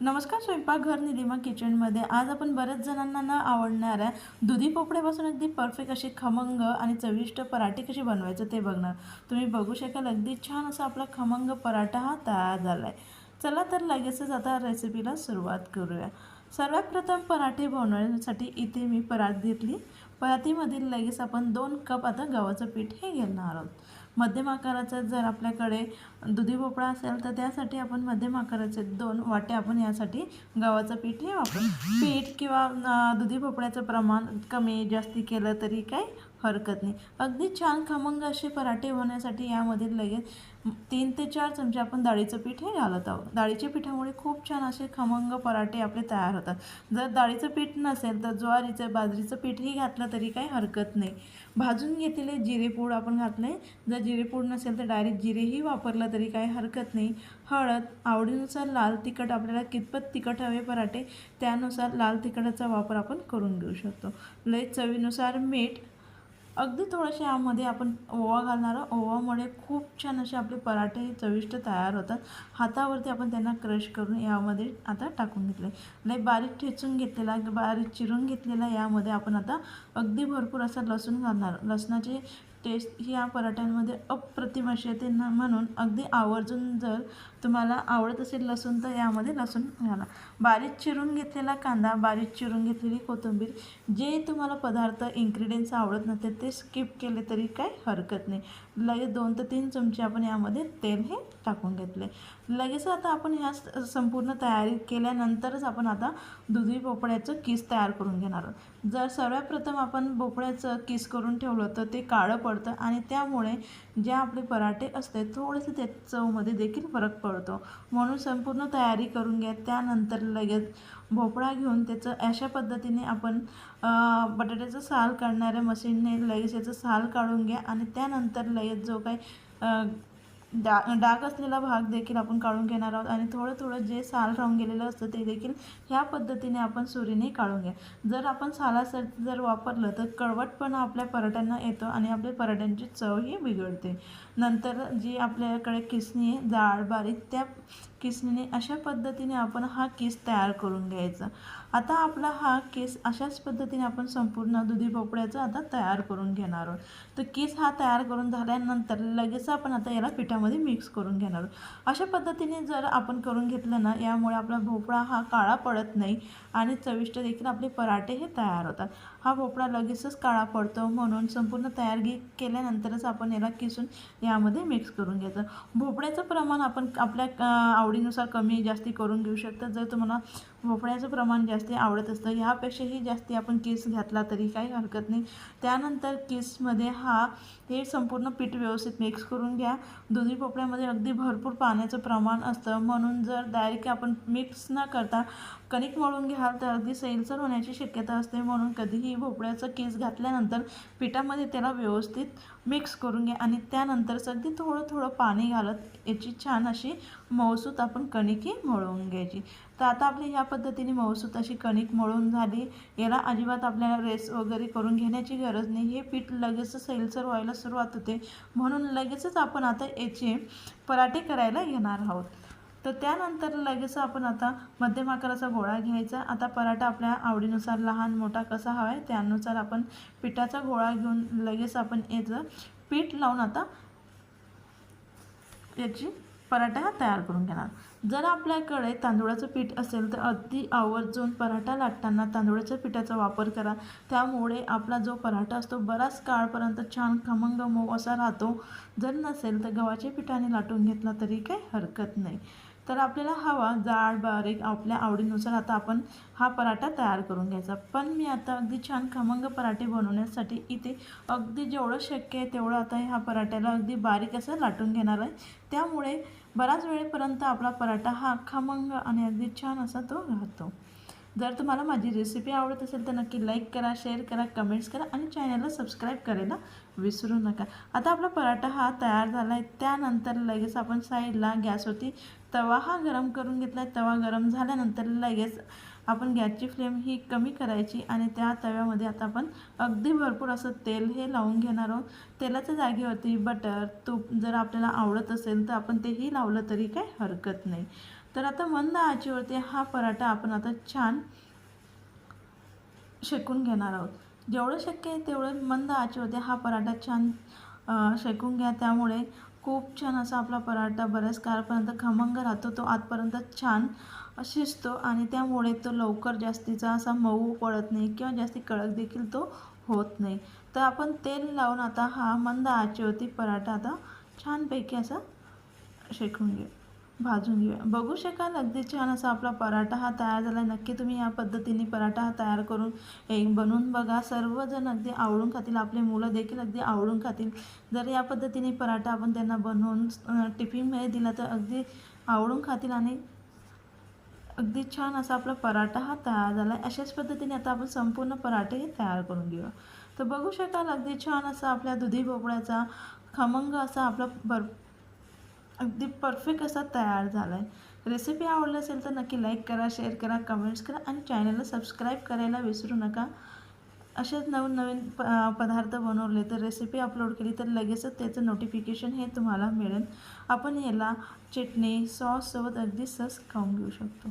नमस्कार स्वयंपाकघर निलिमा किचनमध्ये. आज आपण बऱ्याच जणांना न आवडणाऱ्या दुधी पोपड्यापासून अगदी परफेक्ट अशी खमंग आणि चविष्ट पराठे कशी बनवायचं ते बघणार. तुम्ही बघू शकाल अगदी छान असा आपला खमंग पराठा हा तयार झाला आहे चला तर लगेचच आता रेसिपीला सुरुवात करूया. सर्वात प्रथम पराठे बनवण्यासाठी इथे मी परात घेतली. परातीमधील लगेच आपण दोन कप आता गव्हाचं पीठ हे घेणार आहोत. मध्यम आकाराचा जर आपल्याकडे दुधी भोपळा असेल तर त्यासाठी आपण मध्यम आकाराचे दोन वाटे आपण यासाठी गव्हाचं पीठ हे वापरू. पीठ किंवा दुधी भोपळ्याचं प्रमाण कमी जास्ती केलं तरी काही हरकत नाही. अगदी छान खमंग असे पराठे होण्यासाठी यामध्ये लगेच तीन ते चार चमचे आपण डाळीचं पीठ हे घालत आहोत. डाळीच्या पिठामुळे खूप छान असे खमंग पराठे आपले तयार होतात. जर डाळीचं पीठ नसेल तर ज्वारीचं बाजरीचं पीठही घातलं तरी काही हरकत नाही. भाजून घेतलेले जिरेपूड आपण घातले. जर जिरेपूड नसेल तर डायरेक्ट जिरेही वापरलं तरी काही हरकत नाही. हळद आवडीनुसार लाल तिखट आपल्याला कितपत तिखट हवे पराठे त्यानुसार लाल तिखटाचा वापर आपण करून घेऊ शकतो. लय चवीनुसार मीठ अगदी थोडंशा यामध्ये आपण ओवा घालणार आहोत. ओवामुळे खूप छान असे आपले पराठे चविष्ट तयार होतात. हातावरती आपण त्यांना क्रश करून यामध्ये आता टाकून घेतले नाही बारीक ठेचून घेतलेला बारीक चिरून घेतलेला यामध्ये आपण आता अगदी भरपूर असा लसूण घालणार लसणाची टेस्ट ही या पराठ्यांमध्ये अप्रतिम अशी येते. न म्हणून अगदी आवर्जून जर तुम्हाला आवडत असेल लसूण तर यामध्ये लसूण घाला. बारीक चिरून घेतलेला कांदा बारीक चिरून घेतलेली कोथिंबीर जे तुम्हाला पदार्थ इन्ग्रेडियंट्स आवडत नसते ते ते स्किप केले तरी काही हरकत नाही. लय दोन ते तीन चमचे आपण यामध्ये तेल हे टाकून घेतले लगेच आता आपण ह्या संपूर्ण तयारी केल्यानंतरच आपण आता दुधी भोपळ्याचं किस तयार करून घेणार आहोत. जर सर्वप्रथम आपण भोपळ्याचं किस करून ठेवलं तर ते काळं पडतं आणि त्यामुळे जे आपले पराठे असते थोडेसे त्या चवमध्ये देखील फरक पडतो. म्हणून संपूर्ण तयारी करून घ्या. त्यानंतर लगेच भोपळा घेऊन त्याचं अशा पद्धतीने आपण बटाट्याचं साल काढणाऱ्या मशीनने लगेच याचं साल काढून घ्या आणि त्यानंतर लगेच जो काही डा डाग असलेला भाग देखील आपण काढून घेणार आहोत आणि थोडं थोडं जे साल राहून गेलेलं असतं ते देखील ह्या पद्धतीने आपण सुरीने काढून घ्या. जर आपण सालासाठी जर वापरलं तर कळवटपणा आपल्या पराठ्यांना येतो आणि आपल्या पराठ्यांची चवही बिघडते. नंतर जी आपल्याकडे किसणी जाळ बारीक त्या किसणीने अशा पद्धतीने आपण हा केस तयार करून घ्यायचा. आता आपला हा केस अशाच पद्धतीने आपण संपूर्ण दुधी भोपळ्याचा आता तयार करून घेणार आहोत. तर केस हा तयार करून झाल्यानंतर लगेच आपण आता याला पिठामध्ये मिक्स करून घेणार आहोत. अशा पद्धतीने जर आपण करून घेतलं ना यामुळे आपला भोपळा हा काळा पडत नाही आणि चविष्ट देखील आपले पराठे हे तयार होतात. हा भोपळा लगेचच काळा पडतो म्हणून संपूर्ण तयारी केल्यानंतरच आपण याला किसून यामध्ये मिक्स करून घ्यायचं. भोपळ्याचं प्रमाण आपण आपल्या आवडीनुसार कमी जास्ती करून घेऊ शकता जर तुम्हाला भोपळ्याचं प्रमाण जास्त आवडत असतं. ह्यापेक्षाही जास्ती आपण केस घातला तरी काही हरकत नाही. त्यानंतर केसमध्ये हा हे संपूर्ण पीठ व्यवस्थित मिक्स करून घ्या. दुधी भोपळ्यामध्ये अगदी भरपूर पाण्याचं प्रमाण असतं. म्हणून जर डायरेक्ट आपण मिक्स न करता कणिक मळून घ्याल तर अगदी सैलसर होण्याची शक्यता असते. म्हणून कधीही भोपळ्याचं केस घातल्यानंतर पिठामध्ये त्याला व्यवस्थित मिक्स करून घ्या आणि त्यानंतर अगदी थोडं थोडं पाणी घालत याची छान अशी मौसूत आपण कणिकी मळवून घ्यायची. तर आता आपली ह्या पद्धतीने मऊसूत अशी कणिक मळून झाली. याला अजिबात आपल्याला रेस वगैरे करून घेण्याची गरज नाही. हे पीठ लगेचच सैलसर व्हायला सुरुवात होते. म्हणून लगेचच आपण आता याचे पराठे करायला घेणार आहोत. तर त्यानंतर लगेच आपण आता मध्यम आकाराचा गोळा घ्यायचा. आता पराठा आपल्या आवडीनुसार लहान मोठा कसा हवा आहे त्यानुसार आपण पिठाचा गोळा घेऊन लगेच आपण याचं पीठ लावून आता याची पराठा हा तयार करून घेणार. जर आपल्याकडे तांदूळाचं पीठ असेल तर अगदी आवर्जून पराठा लाटताना तांदूळाच्या पिठाचा वापर करा. त्यामुळे आपला जो पराठा असतो बराच काळपर्यंत छान खमंग मऊ असा राहतो. जर नसेल तर गव्हाच्या पिठाने लाटून घेतला तरी काही हरकत नाही. तर आपल्याला हवा जाड बारीक आपल्या आवडीनुसार आता आपण हा पराठा तयार करून घ्यायचा. पण मी आता अगदी छान खमंग पराठे बनवण्यासाठी इथे अगदी जेवढं शक्य आहे तेवढं आता ह्या पराठ्याला अगदी बारीक असं लाटून घेणार आहे. त्यामुळे बराच वेळेपर्यंत आपला पराठा हा खमंग आणि अगदी छान असा तो राहतो. जर तुम्हाला माझी रेसिपी आवडत असेल तर नक्की लाईक करा शेअर करा कमेंट्स करा आणि चॅनलला सबस्क्राईब करायला विसरू नका. आता आपला पराठा हा तयार झाला आहे त्यानंतर लगेच आपण साईडला गॅसवरती तवा हा गरम करून घेतला आहे तवा गरम झाल्यानंतर लगेच आपण गॅसची फ्लेम ही कमी करायची आणि त्या तव्यामध्ये आता आपण अगदी भरपूर असं तेल हे लावून घेणार आहोत. तेलाच्या जागेवरती बटर तूप जर आपल्याला आवडत असेल तर आपण तेही लावलं तरी काही हरकत नाही. तर आता मंद आचेवरती हा पराठा आपण आता छान शेकून घेणार आहोत. जेवढं शक्य आहे तेवढं मंद आचेवरती हा पराठा छान शेकून घ्या. त्यामुळे खूप छान असा आपला पराठा बऱ्याच काळपर्यंत खमंग राहतो तो आतपर्यंत छान शिजतो आणि त्यामुळे तो लवकर जास्तीचा असा मऊ पडत नाही किंवा जास्ती कडक देखील तो होत नाही. तर आपण तेल लावून आता हा मंद आचेवरती पराठा आता छानपैकी असा शेकून घेऊ. भाजून घेऊया. बघू शकाल अगदी छान असा आपला पराठा हा तयार झाला. नक्की तुम्ही या पद्धतीने पराठा हा तयार करून एक बनवून बघा. सर्वजण अगदी आवडून खातील आपले मुलं देखील अगदी आवडून खातील. जर या पद्धतीने पराठा आपण त्यांना बनवून टिफिनमध्ये दिला तर अगदी आवडून खातील आणि अगदी छान असा आपला पराठा हा तयार झाला. आहे अशाच पद्धतीने आता आपण संपूर्ण पराठे हे तयार करून घेऊया. तर बघू शकाल अगदी छान असा आपल्या दुधी भोपळ्याचा खमंग असा आपला भर अगदी परफेक्ट असा तयार झाला आहे रेसिपी आवडली असेल तर नक्की लाईक करा शेअर करा कमेंट्स करा आणि चॅनलला सबस्क्राईब करायला विसरू नका. असेच नवीन नवीन प पदार्थ बनवले तर रेसिपी अपलोड केली तर लगेचच त्याचं नोटिफिकेशन हे तुम्हाला मिळेल. आपण याला चटणी सॉससोबत अगदी सहज खाऊन घेऊ शकतो.